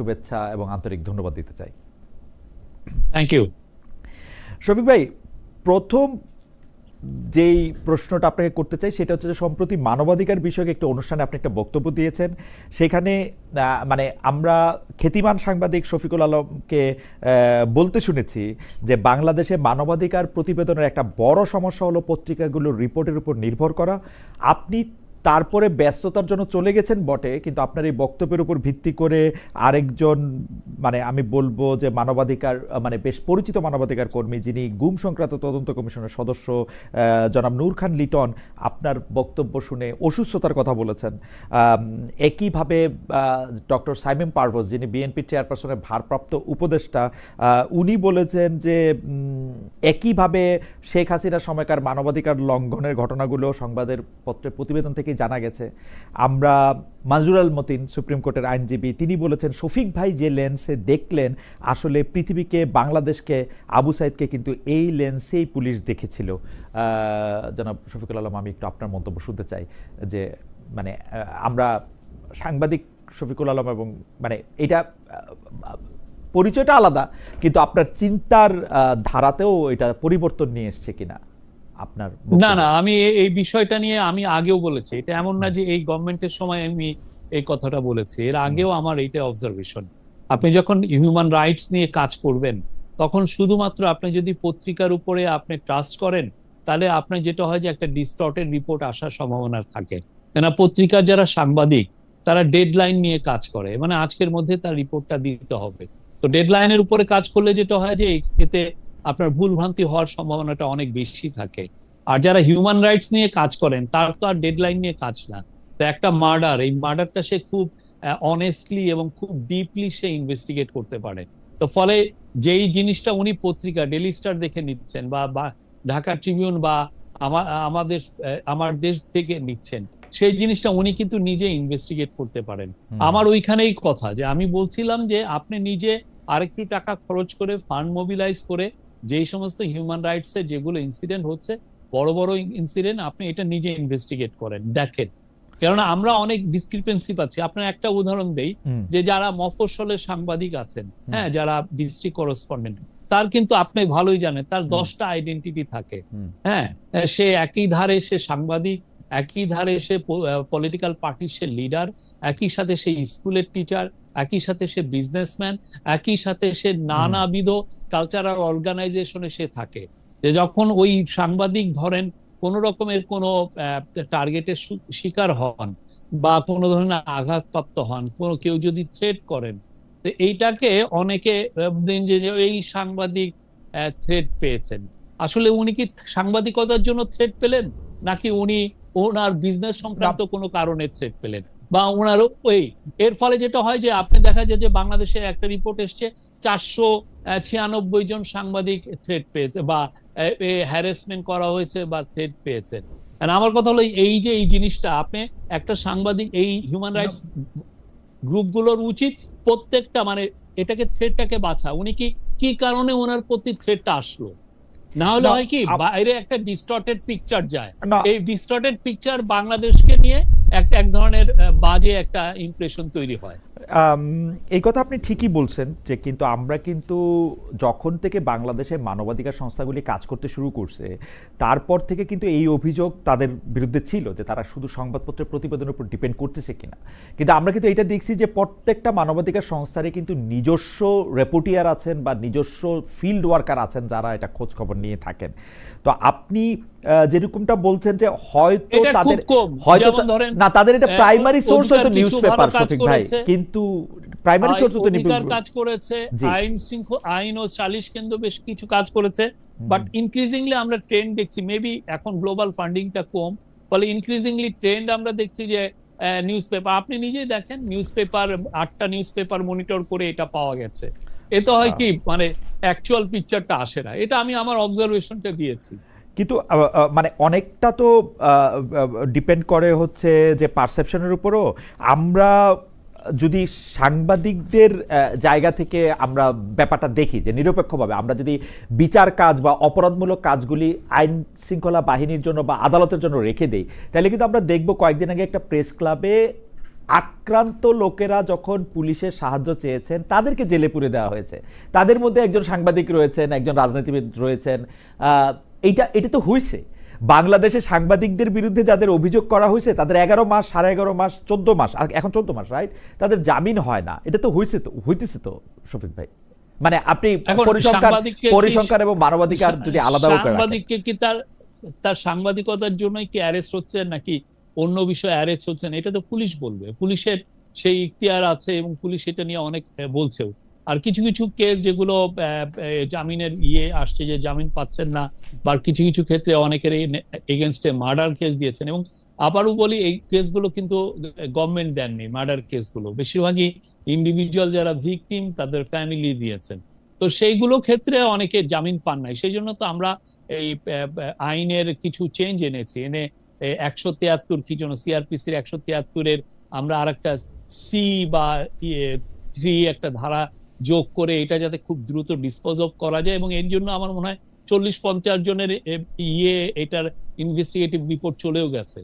শুভেচ্ছা এবং আন্তরিক ধন্যবাদ দিতে চাই। থ্যাংক ইউ শফিক ভাই প্রথম যেই প্রশ্নটা আপনাকে করতে চাই সেটা হচ্ছে যে সম্প্রতি মানবাধিকার বিষয়ক একটি অনুষ্ঠানে আপনি একটা বক্তব্য দিয়েছেন। সেখানে মানে আমরা খ্যাতিমান সাংবাদিক শফিকুল আলমকে বলতে শুনেছি যে বাংলাদেশে মানবাধিকার প্রতিবেদনের একটা বড় সমস্যা হলো পত্রিকাগুলোর রিপোর্টের উপর নির্ভর করা। আপনি তারপরে ব্যস্ততার জন্য চলে গেছেন বটে, কিন্তু আপনার এই বক্তব্যের উপর ভিত্তি করে আরেকজন মানে আমি বলব যে মানবাধিকার মানে বেশ পরিচিত মানবাধিকার কর্মী যিনি গুম সংক্রান্ত তদন্ত কমিশনের সদস্য জনাব নূর খান লিটন, আপনার বক্তব্য শুনে অসুস্থতার কথা বলেছেন। একইভাবে ডক্টর সাইমেম পারভোজ যিনি বিএনপি চেয়ারপারসনের ভারপ্রাপ্ত উপদেষ্টা উনি বলেছেন যে একইভাবে শেখ হাসিনার সময়কার মানবাধিকার লঙ্ঘনের ঘটনাগুলো সংবাদের পত্রের প্রতিবেদন থেকেই জানা গেছে, আমরা মাজুর আল মতিন সুপ্রিম কোর্টের আইনজীবী, তিনি বলেছেন, শফিক ভাই যে লেন্সে দেখলেন, আসলে পৃথিবীকে, বাংলাদেশকে, আবু সাইদকে কিন্তু এই লেন্সেই পুলিশ দেখেছিল। জনাব শফিকুল আলম, আমি একটু আপনার মন্তব্য শুনতে চাই, যে মানে আমরা সাংবাদিক শফিকুল আলম এবং মানে এটা পরিচয়টা আলাদা, কিন্তু আপনার চিন্তার ধারাতেও এটা পরিবর্তন নিয়ে এসছে কিনা? আপনার না না আমি এই বিষয়টা নিয়ে আমি আগেও বলেছি। এটা এমন না যে এই গভর্নমেন্টের সময় আমি এই কথাটা বলেছি। এর আগেও আমার এইটা অবজারভেশন আপনি যখন হিউম্যান রাইটস নিয়ে কাজ করবেন তখন শুধুমাত্র আপনি যদি পত্রিকার উপরে আপনি ট্রাস্ট করেন তাহলে আপনার যেটা হয় যে একটা ডিস্টর্টেড রিপোর্ট আসার সম্ভাবনা থাকে। কেন পত্রিকার যারা সাংবাদিক তারা ডেডলাইন নিয়ে কাজ করে। মানে আজকের মধ্যে তার রিপোর্টটা দিতে হবে। তো ডেডলাইনের উপরে কাজ করলে যেটা হয় যে এতে আপনার ভুল ভ্রান্তি হওয়ার সম্ভাবনাটা অনেক বেশি থাকে। আর যারা হিউম্যান রাইটস নিয়ে কাজ করেন তার তো আর ডেডলাইন নিয়ে কাজ না। তো একটা মার্ডার এই মার্ডারটা সে খুব অনেস্টলি এবং খুব ডিপলি সে ইনভেস্টিগেট করতে পারে। তো ফলে যেই জিনিসটা উনি পত্রিকা ডেলি স্টার দেখে নিচ্ছেন বা ঢাকা ট্রিবিউন বা আমার আমাদের আমার দেশ থেকে নিচ্ছেন সেই জিনিসটা উনি কিন্তু নিজে ইনভেস্টিগেট করতে পারেন। আমার ওইখানেই কথা যে আমি বলছিলাম যে আপনি নিজে আরেকটু টাকা খরচ করে ফান্ড মোবিলাইজ করে যেই সমস্ত হিউম্যান রাইটস এর যেগুলো ইনসিডেন্ট হচ্ছে বড় বড় ইনসিডেন্ট আপনি এটা নিজে ইনভেস্টিগেট করেন দেখেন। কেননা আমরা অনেক ডিসক্রিপেন্সি পাচ্ছি। আপনার একটা উদাহরণ দেই যে যারা মফস্বলের সাংবাদিক আছেন হ্যাঁ যারা ডিস্ট্রিক্ট করেসপন্ডেন্ট তার কিন্তু আপনি ভালোই জানেন তার। দশটা আইডেন্টিটি থাকে। হ্যাঁ সে একই ধারে সে সাংবাদিক একই ধারে সে পলিটিক্যাল পার্টির সে লিডার একই সাথে সে স্কুলের টিচার একই সাথে সে বিজনেসম্যান একই সাথে সে নানাবিধ কালচারাল অর্গানাইজেশনে সে থাকে। যে যখন ওই সাংবাদিক ধরেন কোন রকমের কোনো টার্গেটের শিকার হন বা কোনো ধরনের আঘাতপ্রাপ্ত হন কোনো কেউ যদি থ্রেট করেন তো এইটাকে অনেকে যে এই সাংবাদিক থ্রেট পেয়েছেন। আসলে উনি কি সাংবাদিকতার জন্য থ্রেট পেলেন? নাকি উনি ওনার বিজনেস সংক্রান্ত কোনো কারণে থ্রেট পেলেন? বা ওনার ওই এর ফলে যেটা হয় যে আপনি দেখা যায় যে বাংলাদেশে একটা রিপোর্ট এসছে চারশো ছিয়ানব্বই জন সাংবাদিক থ্রেট পেয়েছে বা হ্যারাসমেন্ট করা হয়েছে বা থ্রেট পেয়েছে। আমার কথা হলো এই যে এই জিনিসটা আপনি একটা সাংবাদিক এই হিউম্যান রাইটস গ্রুপগুলোর উচিত প্রত্যেকটা মানে এটাকে থ্রেডটাকে বাছা। উনি কি কি কারণে ওনার প্রতি থ্রেডটা আসলো? না হলে হয় কি বাইরে একটা ডিস্টর্টেড পিকচার যায়। এই ডিস্টর্টেড পিকচার বাংলাদেশকে নিয়ে একটা এক ধরনের বাজে একটা ইমপ্রেশন তৈরি হয়। এই কথা আপনি ঠিকই বলছেন যে কিন্তু আমরা কিন্তু যখন থেকে বাংলাদেশে মানবাধিকার সংস্থাগুলি কাজ করতে শুরু করছে, তারপর থেকে কিন্তু এই অভিযোগ তাদের বিরুদ্ধে ছিল যে তারা শুধু সংবাদপত্রের প্রতিবেদনের উপর ডিপেন্ড করতেছে কিনা। কিন্তু আমরা কিন্তু এটা দেখছি যে প্রত্যেকটা মানবাধিকার সংস্থারই কিন্তু নিজস্ব রেপোর্টিয়ার আছেন বা নিজস্ব ফিল্ড ওয়ার্কার আছেন যারা এটা খোঁজ খবর নিয়ে থাকেন। তো আপনি যেরকমটা বলছেন যে হয়তো তাদের হয়তো না তাদের এটা প্রাইমারি সোর্স হয়তো কিছু নিউজ পেপার কাজ সঠিক ভাই। করেছে। কিন্তু প্রাইমারি সোর্স তো অধিকার কাজ করেছে আইন শৃঙ্খলা আইন ও সালিশ কেন্দ্র বেশ কিছু কাজ করেছে। বাট ইনক্রিজিংলি আমরা ট্রেন্ড দেখছি মেবি এখন গ্লোবাল ফান্ডিংটা কম। ফলে ইনক্রিজিংলি ট্রেন্ড আমরা দেখছি যে নিউজ পেপার আপনি নিজেই দেখেন নিউজ পেপার আটটা নিউজ পেপার মনিটর করে এটা পাওয়া গেছে। এতে হয় কি মানে অ্যাকচুয়াল পিকচারটা আসে না। এটা আমি আমার অবজারভেশনটা দিয়েছি। কিন্তু মানে অনেকটা তো ডিপেন্ড করে হচ্ছে যে পারসেপশনের উপরও। আমরা যদি সাংবাদিকদের জায়গা থেকে আমরা ব্যাপারটা দেখি যে নিরপেক্ষভাবে আমরা যদি বিচার কাজ বা অপরাধমূলক কাজগুলি আইন শৃঙ্খলা বাহিনীর জন্য বা আদালতের জন্য রেখে দেই, তাহলে কিন্তু আমরা দেখব কয়েকদিন আগে একটা প্রেস ক্লাবে আক্রান্ত লোকেরা যখন পুলিশের সাহায্য চেয়েছেন, তাদেরকে জেলে পুরে দেওয়া হয়েছে। তাদের মধ্যে একজন সাংবাদিক রয়েছেন, একজন রাজনীতিবিদ রয়েছেন এইটা এটা তো হয়েছে বাংলাদেশের সাংবাদিকদের বিরুদ্ধে যাদের অভিযোগ করা হয়েছে তাদের এগারো মাস সাড়ে এগারো মাস চোদ্দ মাস এখন চোদ্দ মাস রাইট তাদের জামিন হয় না। এটা তো হয়েছে তো হইতেছে তো শফিক ভাই। মানে আপনি পরিসংখ্যান পরিসংখ্যান এবং মানবাধিকার যদি আলাদা সাংবাদিককে কি তার তার সাংবাদিকতার জন্যই কি অ্যারেস্ট হচ্ছে নাকি অন্য বিষয়ে অ্যারেস্ট হচ্ছেন এটা তো পুলিশ বলবে। পুলিশের সেই ইখতিয়ার আছে এবং পুলিশ এটা নিয়ে অনেক বলছেও। আর কিছু কিছু কেস যেগুলো জামিনের ইয়ে আসছে যে জামিন পাচ্ছেন না, বা কিছু কিছু ক্ষেত্রে অনেকের এগেনস্টে মার্ডার কেস দিয়েছেন এবং আবারও বলি, এই কেসগুলো কিন্তু গভর্নমেন্ট দেননি মার্ডার কেসগুলো বেশিরভাগই ইন্ডিভিজুয়াল যারা ভিকটিম তাদের ফ্যামিলি দিয়েছেন। তো সেইগুলো ক্ষেত্রে অনেকে জামিন পান নাই। সেই জন্য তো আমরা এই আইনের কিছু চেঞ্জ এনেছি। এনে একশো তিয়াত্তর কি জন্য সিআরপিসির একশো তিয়াত্তরের আমরা আর একটা সি বা থ্রি একটা ধারা যোগ করে এটা যাতে খুব দ্রুত ডিসপোজ অফ করা যায় এবং এর জন্য আমার মনে হয় চল্লিশ পঞ্চাশ জনের ইয়ে এটার ইনভেস্টিগেটিভ রিপোর্ট চলেও গেছে।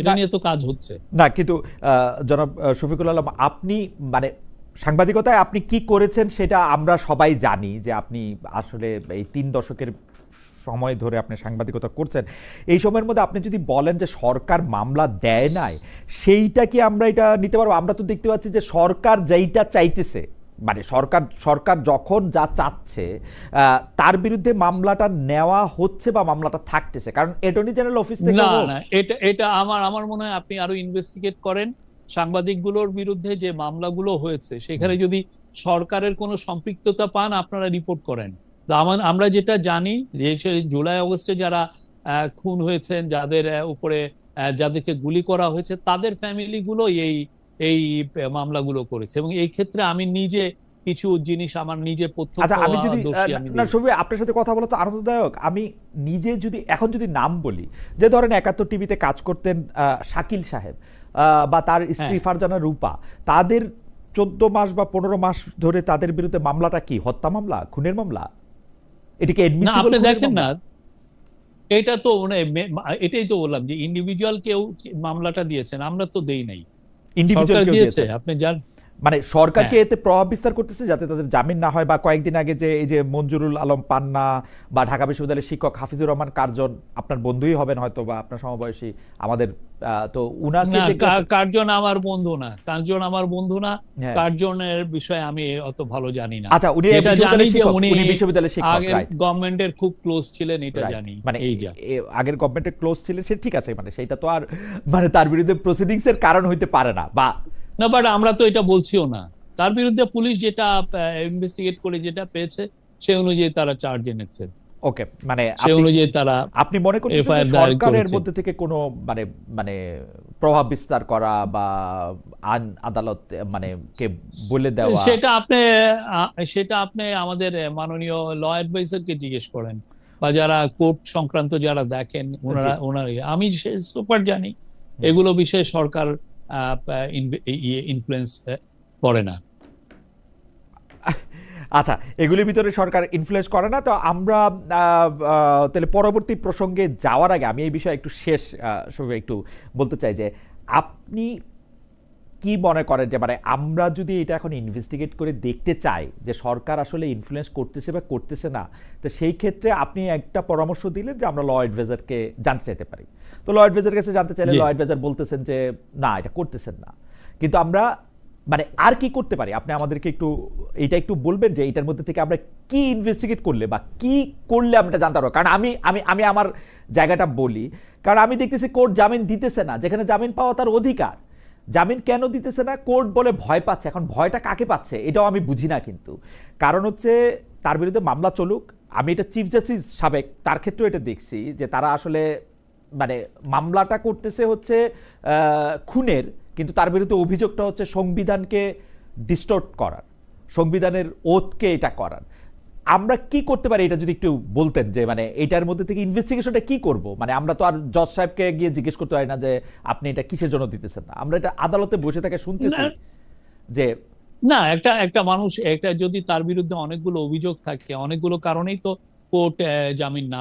এটা নিয়ে তো কাজ হচ্ছে। না কিন্তু জনাব শফিকুল আলম আপনি মানে সাংবাদিকতায় আপনি কি করেছেন সেটা আমরা সবাই জানি যে আপনি আসলে এই তিন দশকের সময় ধরে আপনি সাংবাদিকতা করছেন। এই সময়ের মধ্যে আপনি যদি বলেন যে সরকার মামলা দেয় নাই সেইটা কি আমরা এটা নিতে পারব? আমরা তো দেখতে পাচ্ছি যে সরকার যেইটা চাইতেছে মানে সরকার সরকার যখন যা চাচ্ছে তার বিরুদ্ধে মামলাটা নেওয়া হচ্ছে বা মামলাটা থাকতেছে। কারণ অ্যাটর্নি জেনারেল অফিস থেকে না না এটা এটা আমার আমার মনে হয় আপনি আরও ইনভেস্টিগেট করেন। সাংবাদিকগুলোর বিরুদ্ধে যে মামলাগুলো হয়েছে সেখানে যদি সরকারের কোনো সম্পৃক্ততা পান আপনারা রিপোর্ট করেন। আমার আমরা যেটা জানি যে জুলাই অগস্টে যারা খুন হয়েছেন যাদের উপরে যাদেরকে গুলি করা হয়েছে তাদের ফ্যামিলি গুলো এই এই মামলাগুলো করেছে। এবং এই ক্ষেত্রে আমি নিজে কিছু জিনিস আমার নিজে প্রত্যক্ষ আচ্ছা আমি যদি দোষী আহ, আমি না সবই আপনার সাথে কথা বলা তো আনন্দদায়ক। আমি নিজে যদি এখন যদি নাম বলি যে ধরেন একাত্তর টিভিতে কাজ করতেন শাকিল সাহেব বা তার স্ত্রী হ্যাঁ। ফারজানা রূপা তাদের চোদ্দ মাস বা পনেরো মাস ধরে তাদের বিরুদ্ধে মামলাটা কি? হত্যা মামলা? খুনের মামলা? এটিকে আপনি দেখেন না এটা তো মানে এটাই তো বললাম যে ইন্ডিভিজুয়াল কেউ মামলাটা দিয়েছেন আমরা তো দেই নাই। দিয়েছে দিয়েছে। আপনি যান মানে সরকার কি হ্যাঁ। এতে প্রভাব বিস্তার করতেছে যাতে তাদের জামিন না হয় বা কয়েকদিন আগে যে এই যে মঞ্জুরুল আলম পান্না বা ঢাকা বিশ্ববিদ্যালয়ের শিক্ষক হাফিজুর রহমান কার্জন আপনার বন্ধুই হবেন হয়তো বা আপনার সমবয়সী আমাদের তো উনাকে কার্জন আমার বন্ধু না কার্জন আমার বন্ধু না হ্যাঁ। কার্জনের বিষয়ে আমি অত ভালো জানি না আচ্ছা উনি জানি যে শিক্ষক উনি বিশ্ববিদ্যালয়ের শিক্ষক right, গভর্নমেন্টের খুব ক্লোজ ছিলেন এটা জানি মানে এই যা আগের গভর্নমেন্টের ক্লোজ ছিলেন সে ঠিক আছে মানে সেটা তো আর মানে তার বিরুদ্ধে প্রসিডিংস এর কারণ হইতে পারে না বা না বাট আমরা তো এটা বলছিও না। তার বিরুদ্ধে পুলিশ যেটা ইনভেস্টিগেট করে যেটা পেয়েছে সে অনুযায়ী তারা চার্জ এনেছে। ওকে মানে সে অনুযায়ী তারা আপনি মনে করছেন সরকারের মধ্যে থেকে কোনো মানে মানে প্রভাব বিস্তার করা বা আইন আদালত মানে কে বলে দেওয়া? সেটা আপনি সেটা আপনি আমাদের মাননীয় ল অ্যাডভাইজারকে জিজ্ঞেস করেন। বা যারা কোর্ট সংক্রান্ত যারা দেখেন ওনারা ওনারা আমি সুপার জানি। এগুলো বিষয়ে সরকার ইনফ্লুয়েন্স করে না। আচ্ছা এগুলির ভিতরে সরকার ইনফ্লুয়েন্স করে না, তো আমরা তাহলে পরবর্তী প্রসঙ্গে যাওয়ার আগে আমি এই বিষয়ে একটু শেষ একটু বলতে চাই যে, আপনি কি মনে করেন যে মানে আমরা যদি এটা এখন ইনভেস্টিগেট করে দেখতে চাই যে সরকার আসলে ইনফ্লুয়েন্স করতেছে বা করতেছে না তো সেই ক্ষেত্রে আপনি একটা পরামর্শ দিলেন যে আমরা ল অ্যাডভাইজারকে জানতে চাইতে পারি। তো ল অ্যাডভাইজার কাছে জানতে চাইলে ল অ্যাডভাইজার বলতেছেন যে না এটা করতেছেন না। কিন্তু আমরা মানে আর কি করতে পারি? আপনি আমাদেরকে একটু এটা একটু বলবেন যে এটার মধ্যে থেকে আমরা কি ইনভেস্টিগেট করলে বা কি করলে আমরা জানতে পারব? কারণ আমি আমি আমি আমার জায়গাটা বলি। কারণ আমি দেখতেছি কোর্ট জামিন দিতেছে না যেখানে জামিন পাওয়া তার অধিকার। জামিন কেন দিতেছে না? কোর্ট বলে ভয় পাচ্ছে। এখন ভয়টা কাকে পাচ্ছে? এটাও আমি বুঝি না কিন্তু। কারণ হচ্ছে তার বিরুদ্ধে মামলা চলুক। আমি এটা চিফ জাস্টিস সাবেক, তার ক্ষেত্রেও এটা দেখছি যে তারা আসলে মানে মামলাটা করতেছে হচ্ছে খুনের, কিন্তু তার বিরুদ্ধে অভিযোগটা হচ্ছে সংবিধানকে ডিস্টর্ট করার, সংবিধানের ওতকে এটা করার। আমরা কি করতে পারি এটা যদি একটু বলতেন যে মানে এটার মধ্যে থেকে ইনভেস্টিগেশনটা কি করব মানে আমরা তো আর জজ সাহেবকে গিয়ে জিজ্ঞেস করতে পারি না যে আপনি এটা কিসের জন্য দিতেছেন না আমরা এটা আদালতে বসে থাকে শুনতেছি। যে না একটা একটা মানুষ একটা যদি তার বিরুদ্ধে অনেকগুলো অভিযোগ থাকে অনেকগুলো কারণেই তো কোর্ট জামিন না